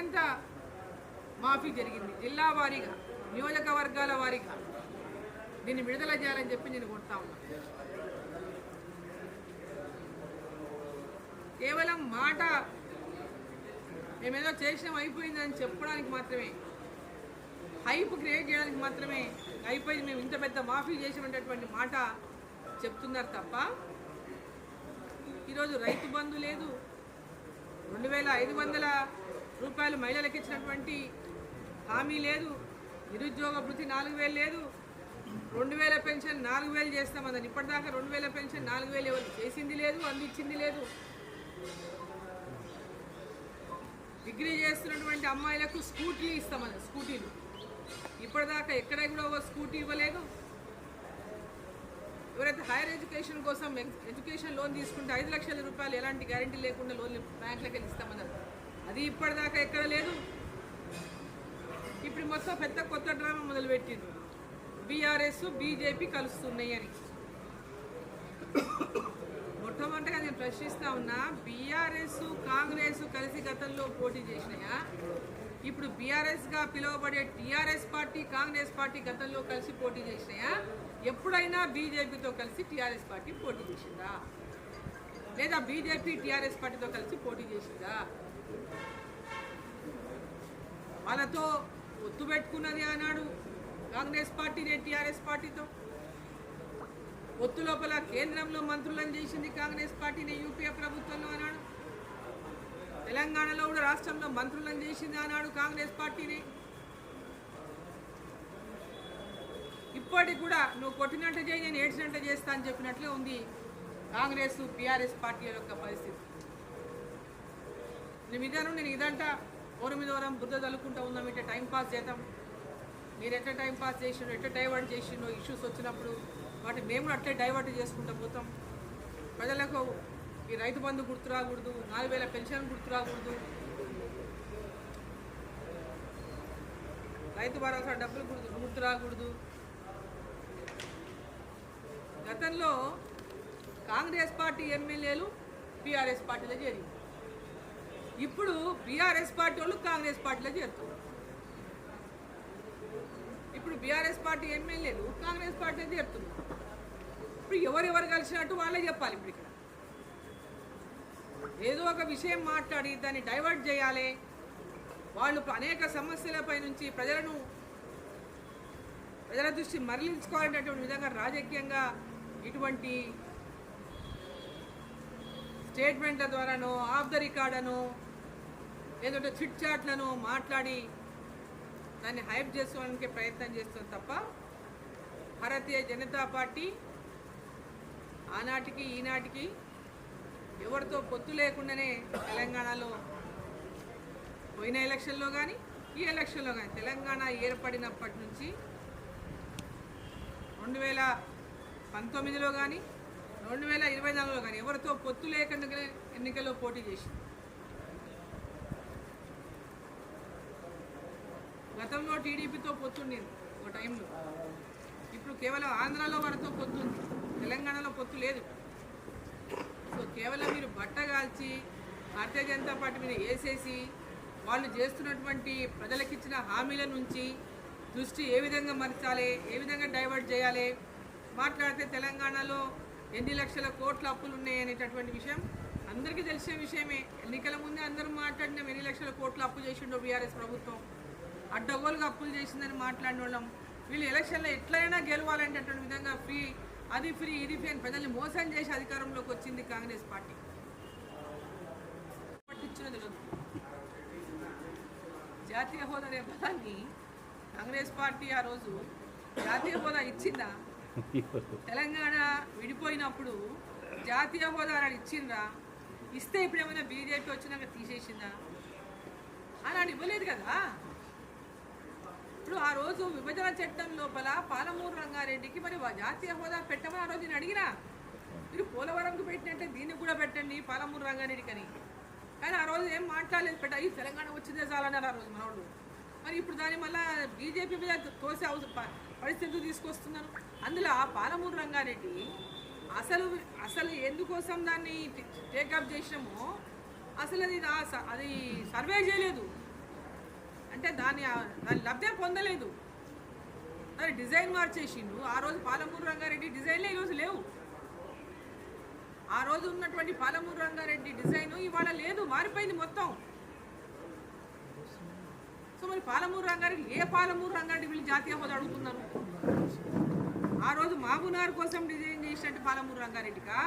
ఎంత మాఫీ జరిగింది. జిల్లా వారీగా నియోజకవర్గాల వారీగా దీన్ని విడుదల చేయాలని చెప్పి నేను కొడతా ఉన్నా. కేవలం మాట మేమేదో చేసినాం అయిపోయిందని చెప్పడానికి మాత్రమే హైప్ క్రియేట్ చేయడానికి మాత్రమే అయిపోయింది. మేము ఇంత పెద్ద మాఫీ చేసినటువంటి మాట చెప్తున్నారు తప్ప ఈరోజు రైతు బంధు లేదు. రెండు వేల ఐదు వందల రూపాయలు మహిళలకు ఇచ్చినటువంటి హామీ లేదు నిరుద్యోగ వృత్తి నాలుగు వేలు లేదు రెండు వేల పెన్షన్ నాలుగు వేలు చేస్తామని ఇప్పటిదాకా రెండు వేల పెన్షన్ నాలుగు వేలు ఎవరు చేసింది లేదు అందించింది లేదు. డిగ్రీ చేస్తున్నటువంటి అమ్మాయిలకు స్కూటీలు ఇస్తామని స్కూటీలు. ఇప్పటిదాకా ఎక్కడ కూడా ఒక స్కూటీ ఇవ్వలేదు. ఎవరైతే హైయర్ ఎడ్యుకేషన్ కోసం ఎడ్యుకేషన్ లోన్ తీసుకుంటే ఐదు లక్షల రూపాయలు ఎలాంటి గ్యారంటీ లేకుండా లోన్లు బ్యాంకులకు వెళ్ళి ఇస్తామన్నారు అది ఇప్పటిదాకా ఎక్కడ లేదు. ఇప్పుడు మొత్తం పెద్ద కొత్త డ్రామా మొదలుపెట్టింది బీఆర్ఎస్ బీజేపీ కలుస్తున్నాయి అని. మొట్టమొదటిగా నేను ప్రశ్నిస్తా ఉన్నా బీఆర్ఎస్ కాంగ్రెస్ కలిసి గతంలో పోటీ చేసినాయా? ఇప్పుడు బీఆర్ఎస్గా పిలువబడే టీఆర్ఎస్ పార్టీ కాంగ్రెస్ పార్టీ గతంలో కలిసి పోటీ చేసినాయా? ఎప్పుడైనా బీజేపీతో కలిసి టీఆర్ఎస్ పార్టీ పోటీ చేసిందా? లేదా బీజేపీ టీఆర్ఎస్ పార్టీతో కలిసి పోటీ చేసిందా? వాళ్ళతో ఒత్తు పెట్టుకున్నది అన్నాడు కాంగ్రెస్ పార్టీనే టీఆర్ఎస్ పార్టీతో. ఒత్తు లోపల కేంద్రంలో మంత్రులను చేసింది కాంగ్రెస్ పార్టీని యూపీఏ ప్రభుత్వంలో అన్నాడు తెలంగాణలో కూడా రాష్ట్రంలో మంత్రులను చేసింది అన్నాడు కాంగ్రెస్ పార్టీని. ఇప్పటికి కూడా నువ్వు కొట్టినట్టు చేయి నేను ఏడ్చినట్టు చేస్తా అని చెప్పినట్లే ఉంది కాంగ్రెస్ బీఆర్ఎస్ పార్టీ యొక్క పరిస్థితి. నేను ఇదాను నేను ఇదంట ఓరి మీద ఓరం బుద్ధ తలుకుంటా ఉందాం ఇట్లా టైం పాస్ చేద్దాం. మీరు ఎట్లా టైం పాస్ చేసిండో ఎట్లా డైవర్ట్ చేసిండో ఇష్యూస్ వచ్చినప్పుడు? వాటి మేము అట్లే డైవర్ట్ చేసుకుంటూ పోతాం. ప్రజలకు ఈ రైతు బంధు గుర్తు రాకూడదు నాలుగు వేల పెన్షన్ గుర్తు రాకూడదు. రైతు భరోసా డబ్బులు గుర్తు గుర్తు రాకూడదు. గతంలో కాంగ్రెస్ పార్టీ ఎమ్మెల్యేలు పిఆర్ఎస్ పార్టీలో చేరింది ఇప్పుడు బీఆర్ఎస్ పార్టీ వాళ్ళు కాంగ్రెస్ పార్టీలో చేరుతున్నారు. ఇప్పుడు బీఆర్ఎస్ పార్టీ ఎమ్మెల్యేలు కాంగ్రెస్ పార్టీలో చేరుతున్నారు. ఇప్పుడు ఎవరెవరు కలిసినట్టు వాళ్ళే చెప్పాలి ఇప్పుడు ఇక్కడ. ఏదో ఒక విషయం మాట్లాడి దాన్ని డైవర్ట్ చేయాలి. వాళ్ళు అనేక సమస్యలపై నుంచి ప్రజలను ప్రజల దృష్టి మరలించుకోవాలనేటువంటి విధంగా రాజకీయంగా ఇటువంటి స్టేట్మెంట్ల ద్వారానో ఆఫ్ ద రికార్డ్ లేదంటే చిట్ చాట్లను మాట్లాడి దాన్ని హైప్ చేసుకోవడానికి ప్రయత్నం చేస్తుంది తప్ప భారతీయ జనతా పార్టీ ఆనాటికి ఈనాటికి ఎవరితో పొత్తు లేకుండానే తెలంగాణలో పోయిన ఎలక్షన్లో కానీ ఈ ఎలక్షన్లో కానీ తెలంగాణ ఏర్పడినప్పటి నుంచి రెండు వేల పంతొమ్మిదిలో కానీ రెండు వేల ఇరవై నాలుగులో కానీ ఎవరితో పొత్తు లేకుండా ఎన్నికల్లో పోటీ చేసింది. గతంలో టీడీపీతో పొత్తుండేది ఒక టైంలో. ఇప్పుడు కేవలం ఆంధ్రాలో వారితో పొత్తుంది తెలంగాణలో పొత్తు లేదు. సో కేవలం మీరు బట్ట కాల్చి భారతీయ జనతా పార్టీ మీద వేసేసి వాళ్ళు చేస్తున్నటువంటి ప్రజలకిచ్చిన హామీల నుంచి దృష్టి ఏ విధంగా మరచాలి ఏ విధంగా డైవర్ట్ చేయాలి మాట్లాడితే తెలంగాణలో ఎన్ని లక్షల కోట్ల అప్పులు ఉన్నాయి అనేటటువంటి విషయం అందరికీ తెలిసిన విషయమే. ఎన్నికల ముందే అందరూ మాట్లాడినాం ఎన్ని లక్షల కోట్ల అప్పు చేసిండో బీఆర్ఎస్ ప్రభుత్వం. అడ్డగోలుగా అప్పులు చేసిందని మాట్లాడిన వాళ్ళం వీళ్ళు ఎలక్షన్లో ఎట్లయినా గెలవాలనేటటువంటి విధంగా ఫ్రీ అది ఫ్రీ ఇది ఫ్రీ అని ప్రజల్ని మోసం చేసి అధికారంలోకి వచ్చింది కాంగ్రెస్ పార్టీ. పట్టించినది జాతీయ హోదా అనే పదాన్ని కాంగ్రెస్ పార్టీ ఆ రోజు జాతీయ హోదా ఇచ్చిందా? తెలంగాణ విడిపోయినప్పుడు జాతీయ హోదా అని ఇచ్చిందా ఇస్తే ఇప్పుడు ఏమైనా బీజేపీ వచ్చినాక తీసేసిందా? అని ఇవ్వలేదు కదా. ఇప్పుడు ఆ రోజు విభజన చట్టం లోపల పాలమూరు రంగారెడ్డికి మరి జాతీయ హోదా పెట్టమని ఆ రోజు నేను అడిగినా. మీరు పోలవరంకు పెట్టినట్టే దీన్ని కూడా పెట్టండి పాలమూరు రంగారెడ్డికి అని. కానీ ఆ రోజు ఏం మాట్లాడలేదు. పెట్ట ఈ తెలంగాణ వచ్చిందే చాలన్నారు ఆ రోజు మనోడు మరి ఇప్పుడు దాన్ని మళ్ళీ బీజేపీ మీద తోసే అవసరం ప- పరిస్థితి తీసుకొస్తున్నారు? అందులో ఆ పాలమూరు రంగారెడ్డి అసలు అసలు ఎందుకోసం దాన్ని టేకప్ చేసినామో అసలు అది అది సర్వే చేయలేదు. అంటే దాని దాని లబ్ధి పొందలేదు. మరి డిజైన్ మార్చేసిండు. ఆ రోజు పాలమూరు రంగారెడ్డి డిజైన్లే ఈరోజు లేవు. ఆ రోజు ఉన్నటువంటి పాలమూరు రంగారెడ్డి డిజైన్ ఇవాళ లేదు మారిపోయింది మొత్తం. సో మరి పాలమూరు రంగారెడ్డి ఏ పాలమూరు రంగారెడ్డి వీళ్ళు జాతీయ హోదా అడుగుతున్నారు? ఆ రోజు మాబునార్ కోసం డిజైన్ చేసినట్టు పాలమూరు రంగారెడ్డికా?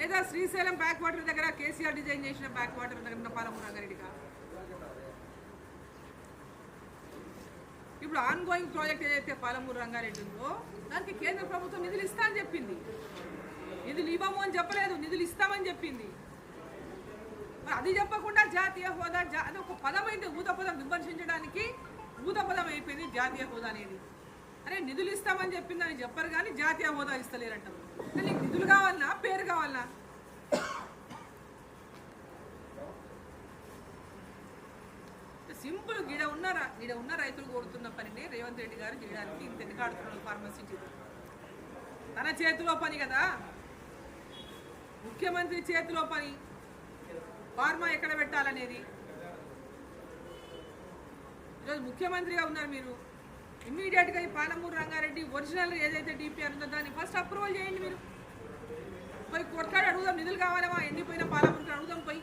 లేదా శ్రీశైలం బ్యాక్ వాటర్ దగ్గర కేసీఆర్ డిజైన్ చేసిన బ్యాక్ వాటర్ దగ్గర పాలమూరు రంగారెడ్డికా? ఇప్పుడు ఆన్ గోయింగ్ ప్రాజెక్ట్ ఏదైతే పాలమూరు రంగారెడ్డి ఉందో దానికి కేంద్ర ప్రభుత్వం నిధులు ఇస్తా అని చెప్పింది. నిధులు ఇవ్వము అని చెప్పలేదు నిధులు ఇస్తామని చెప్పింది. మరి అది చెప్పకుండా జాతీయ హోదా జా అది ఒక పదమైంది అయితే ఊత పదం విమర్శించడానికి ఊత పదం అయిపోయింది జాతీయ హోదా అనేది. అరే నిధులు ఇస్తామని చెప్పిందని చెప్పరు కానీ జాతీయ హోదా ఇస్తలేరంటారు. నిధులు కావాలన్నా పేరు కావాలి. ఈడ ఉన్న రైతులు కోరుతున్న పనిని రేవంత్ రెడ్డి గారు చేయడానికి ఇంత ఎన్నికాడుతున్నాడు ఫార్మసీ తన చేతిలో పని కదా. ముఖ్యమంత్రి చేతిలో పని. ఫార్మా ఎక్కడ పెట్టాలనేది. ఈరోజు ముఖ్యమంత్రిగా ఉన్నారు మీరు. ఇమ్మీడియట్గా ఈ పాలమూరు రంగారెడ్డి ఒరిజినల్ ఏదైతే డిపిఆర్ ఉందో దాన్ని ఫస్ట్ అప్రూవల్ చేయండి మీరు. పోయి కొట్లాడి అడుగుదాం నిధులు కావాలమా? ఎండిపోయిన పాలమూరుకి అడుగుదాం పోయి.